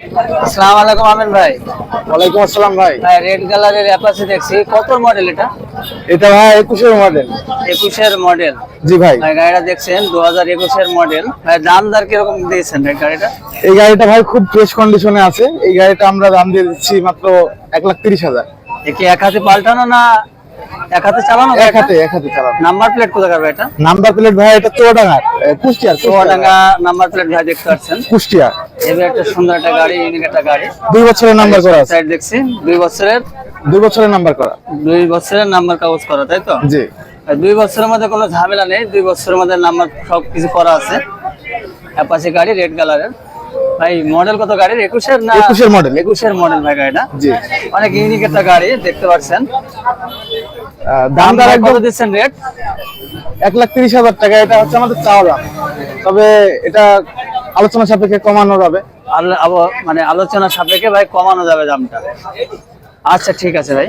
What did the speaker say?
আসসালামু আলাইকুম আমিন ভাই। ওয়ালাইকুম আসসালাম ভাই। ভাই রেড কালারের অ্যাপাচি দেখছি। কত মডেল এটা? এটা ভাই একুশের মডেল একুশের মডেল জি ভাই। ভাই গাড়িটা দেখছেন দু হাজার একুশের মডেল ভাই দাম দর কীরকম দিয়েছেন ভাই গাড়িটা? এই গাড়িটা ভাই খুব ফ্রেশ কন্ডিশনে আছে। এই গাড়িটা আমরা দাম দিয়ে দিচ্ছি মাত্র এক লাখ তিরিশ হাজার। এ কি এক হাতে পাল্টানো না এক হাতে চালানো এক হাতে এক হাতে চালানো। নাম্বার প্লেট কোথাকার ভাই এটা? নাম্বার প্লেট ভাই এটা চুয়াডাঙ্গার এ, কুষ্টিয়ার চুয়াডাঙ্গা নাম্বার প্লেট ভাই দেখতে পাচ্ছেন। কুষ্টিয়া এবার একটা সুন্দর একটা গাড়ি ইউনিক একটা গাড়ি। দুই বছরের নাম্বার করা আছে। সাইড দেখছি দুই বছরের দুই বছরের নাম্বার করা। দুই বছরের নাম্বার কাগজ করা তাই তো? জি। দুই বছরের মধ্যে কোনো ঝামেলা নেই দুই বছরের মধ্যে নাম্বার সব কিছু করা আছে। অ্যাপাচি গাড়ি রেড কালারের ভাই মডেল কত গাড়ির? একুশের না একুশের মডেল একুশের মডেল ভাই গাড়িটা। জি। অনেক ইউনিক একটা গাড়ি দেখতে পাচ্ছেন। দাম দর দর কত দিচ্ছেন রেট এক লাখ তিরিশ হাজার টাকা। এটা হচ্ছে আমাদের চাওয়া দাম। তবে এটা আলোচনা সাপেক্ষে কমানো যাবে। মানে আলোচনা সাপেক্ষে ভাই কমানো যাবে দামটা। আচ্ছা ঠিক আছে ভাই।